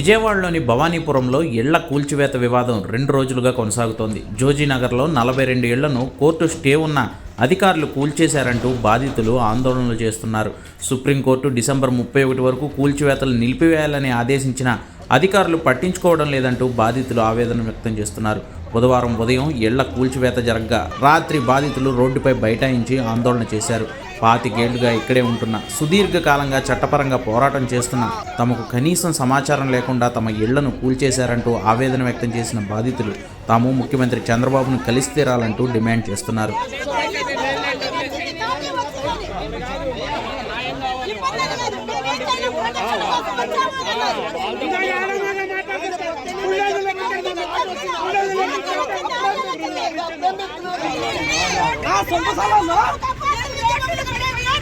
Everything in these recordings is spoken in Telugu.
విజయవాడలోని భవానీపురంలో ఇళ్ళ కూల్చివేత వివాదం రెండు రోజులుగా కొనసాగుతోంది. జోజీనగర్లో నలభై రెండు ఇళ్ళను కోర్టు స్టే ఉన్న అధికారులు కూల్చేశారంటూ బాధితులు ఆందోళనలు చేస్తున్నారు. సుప్రీంకోర్టు డిసెంబర్ ముప్పై ఒకటి వరకు కూల్చివేతలు నిలిపివేయాలని ఆదేశించిన అధికారులు పట్టించుకోవడం లేదంటూ బాధితులు ఆవేదన వ్యక్తం చేస్తున్నారు. బుధవారం ఉదయం ఇళ్ళ కూల్చివేత జరగ్గా రాత్రి బాధితులు రోడ్డుపై బైఠాయించి ఆందోళన చేశారు. పాతికేళ్ళుగా ఇక్కడే ఉంటున్న సుదీర్ఘకాలంగా చట్టపరంగా పోరాటం చేస్తున్న తమకు కనీసం సమాచారం లేకుండా తమ ఇళ్ళను కూల్చేశారంటూ ఆవేదన వ్యక్తం చేసిన బాధితులు తాము ముఖ్యమంత్రి చంద్రబాబును కలిసి తీరాలంటూ డిమాండ్ చేస్తున్నారు. మళ్ళీ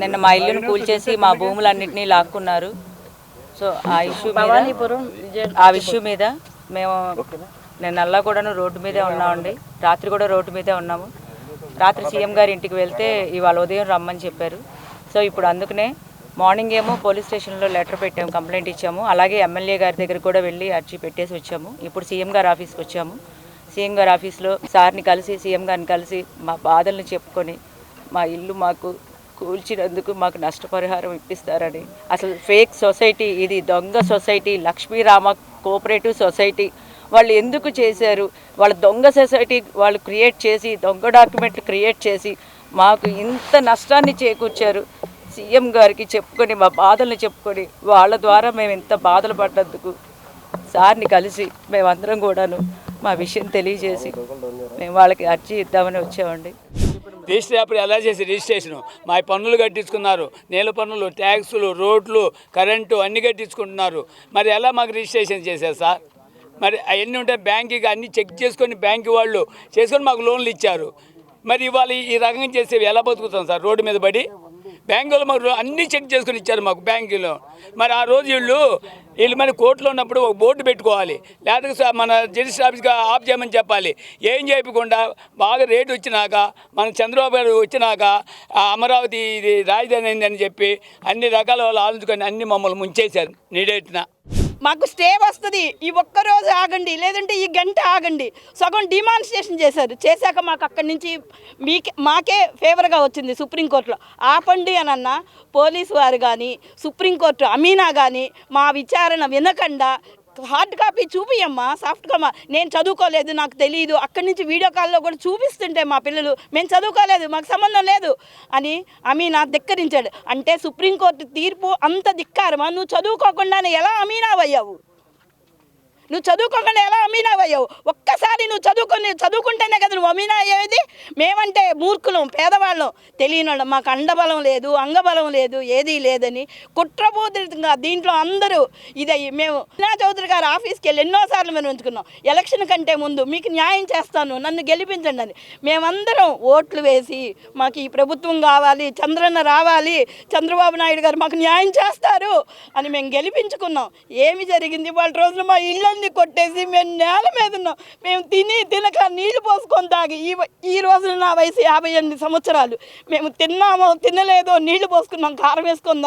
నిన్న మా ఇల్లును కూల్చేసి మా భూములన్నింటినీ లాక్కున్నారు. సో ఆ ఇష్యూ మీద ఆ ఇష్యూ మీద మేము నిన్నల్లా కూడాను రోడ్డు మీదే ఉన్నామండి. రాత్రి కూడా రోడ్డు మీదే ఉన్నాము. రాత్రి సీఎం గారి ఇంటికి వెళ్తే ఇవాళ ఉదయం రమ్మని చెప్పారు. సో ఇప్పుడు అందుకనే మార్నింగ్ ఏమో పోలీస్ స్టేషన్లో లెటర్ పెట్టాము కంప్లైంట్ ఇచ్చాము. అలాగే ఎమ్మెల్యే గారి దగ్గర కూడా వెళ్ళి అర్జీ పెట్టేసి వచ్చాము. ఇప్పుడు సీఎం గారి ఆఫీస్కి వచ్చాము. సీఎం గారి ఆఫీస్లో సార్ని కలిసి సీఎం గారిని కలిసి మా బాధలను చెప్పుకొని మా ఇల్లు మాకు కూల్చినందుకు మాకు నష్టపరిహారం ఇప్పిస్తారని. అసలు ఫేక్ సొసైటీ ఇది దొంగ సొసైటీ లక్ష్మీరామ కోఆపరేటివ్ సొసైటీ. వాళ్ళు ఎందుకు చేశారు? వాళ్ళ దొంగ సొసైటీ వాళ్ళు క్రియేట్ చేసి దొంగ డాక్యుమెంట్లు క్రియేట్ చేసి మాకు ఇంత నష్టాన్ని చేకూర్చారు. సీఎం గారికి చెప్పుకొని మా బాధలను చెప్పుకొని వాళ్ళ ద్వారా మేము ఇంత బాధలు పడ్డందుకు సార్ని కలిసి మేమందరం కూడాను మా విషయం తెలియజేసి మేము వాళ్ళకి అర్జీ ఇద్దామని వచ్చామండి. రిజిస్టర్ ఎలా చేసి రిజిస్ట్రేషన్ మా పన్నులు కట్టించుకున్నారు. నేల పన్నులు ట్యాక్సులు రోడ్లు కరెంటు అన్నీ కట్టించుకుంటున్నారు. మరి ఎలా మాకు రిజిస్ట్రేషన్ చేశారు సార్? మరి అవన్నీ ఉంటే బ్యాంకుకి అన్నీ చెక్ చేసుకొని బ్యాంకు వాళ్ళు చేసుకొని మాకు లోన్లు ఇచ్చారు. మరి ఇవాళ ఈ రకంగా చేసేవి ఎలా బతుకుతాం సార్? రోడ్డు మీద పడి? బ్యాంకులో మాకు అన్నీ చెక్ చేసుకొని ఇచ్చారు మాకు బ్యాంకులో. మరి ఆ రోజు వీళ్ళు వీళ్ళు మన కోర్టులో ఉన్నప్పుడు ఒక బోర్డు పెట్టుకోవాలి. లేకపోతే మన రిజిస్టర్ ఆఫీస్గా ఆఫ్ చేయమని చెప్పాలి. ఏం చేయకుండా బాగా రేటు వచ్చినాక మన చంద్రబాబు గారు వచ్చినాక అమరావతి ఇది రాజధాని అయిందని చెప్పి అన్ని రకాల వాళ్ళు ఆలోచుకొని అన్ని మమ్మల్ని ముంచేశారు. నీడెట్టిన మాకు స్టే వస్తుంది. ఈ ఒక్క రోజు ఆగండి లేదంటే ఈ గంట ఆగండి. సగం డిమాన్స్ట్రేషన్ చేశారు. చేశాక మాకు అక్కడి నుంచి మీకే మాకే ఫేవర్గా వచ్చింది సుప్రీంకోర్టులో ఆపండి అని అన్న పోలీసు వారు కానీ సుప్రీంకోర్టు అమీనా కానీ మా విచారణ వినకుండా హార్డ్ కాపీ చూపియమ్మా సాఫ్ట్ కామా నేను చదువుకోలేదు నాకు తెలియదు అక్కడి నుంచి వీడియో కాల్లో కూడా చూపిస్తుంటే మా పిల్లలు మేము చదువుకోలేదు మాకు సంబంధం లేదు అని అమీనా ధిక్కరించాడు. అంటే సుప్రీంకోర్టు తీర్పు అంత ధిక్కారమా? నువ్వు చదువుకోకుండానే ఎలా అమీనావయ్యావు నువ్వు చదువుకోకుండా ఎలా అమీనా అయ్యావు ఒక్కసారి నువ్వు చదువుకొని చదువుకుంటేనే కదా నువ్వు అమీనా అయ్యేది మేమంటే మూర్ఖులం పేదవాళ్ళం. తెలియని వాళ్ళం మాకు అండబలం లేదు అంగబలం లేదు ఏదీ లేదని కుట్రబోధితంగా దీంట్లో అందరూ ఇదే మేము నా చౌదరి గారు ఆఫీస్కి వెళ్ళి ఎన్నోసార్లు మేము ఉంచుకున్నాం. ఎలక్షన్ కంటే ముందు మీకు న్యాయం చేస్తాను నన్ను గెలిపించండి అని. మేమందరం ఓట్లు వేసి మాకు ఈ ప్రభుత్వం కావాలి చంద్రన్న రావాలి చంద్రబాబు నాయుడు గారు మాకు న్యాయం చేస్తారు అని మేము గెలిపించుకున్నాం. ఏమి జరిగింది? వాళ్ళ రోజులు మా ఇళ్ళన్నీ కొట్టేసి మేము నేల మీద ఉన్నాం. మేము తిని తినక నీళ్ళు పోసుకొని తాగి ఈ వ- ఈ రోజున నా వయసు యాభై ఎనిమిది సంవత్సరాలు. మేము తిన్నామో తినలేదో నీళ్ళు పోసుకున్నాం కారం వేసుకొని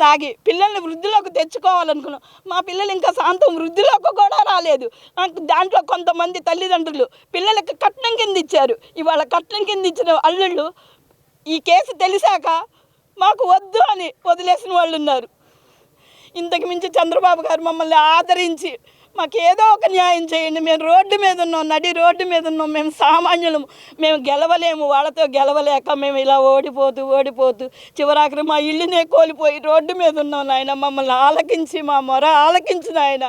తాగి పిల్లల్ని వృద్ధిలోకి తెచ్చుకోవాలనుకున్నాం. మా పిల్లలు ఇంకా శాంతం వృద్ధిలోకి కూడా రాలేదు. నాకు దాంట్లో కొంతమంది తల్లిదండ్రులు పిల్లలకి కట్నం కింద ఇచ్చారు. ఇవాళ కట్నం కింద ఇచ్చిన అల్లుళ్ళు ఈ కేసు తెలిసాక మాకు వద్దు అని వదిలేసిన వాళ్ళు ఉన్నారు. ఇంతకు మించి చంద్రబాబు గారు మమ్మల్ని ఆదరించి మాకు ఏదో ఒక న్యాయం చేయండి. మేము రోడ్డు మీద ఉన్నాం నడి రోడ్డు మీద ఉన్నాం. మేము సామాన్యులము మేము గెలవలేము. వాళ్ళతో గెలవలేక మేము ఇలా ఓడిపోతూ ఓడిపోతూ చివరాఖరి మా ఇల్లునే కోల్పోయి రోడ్డు మీద ఉన్నాం నాయన. మమ్మల్ని ఆలకించి మా మొర ఆలకించి నాయన.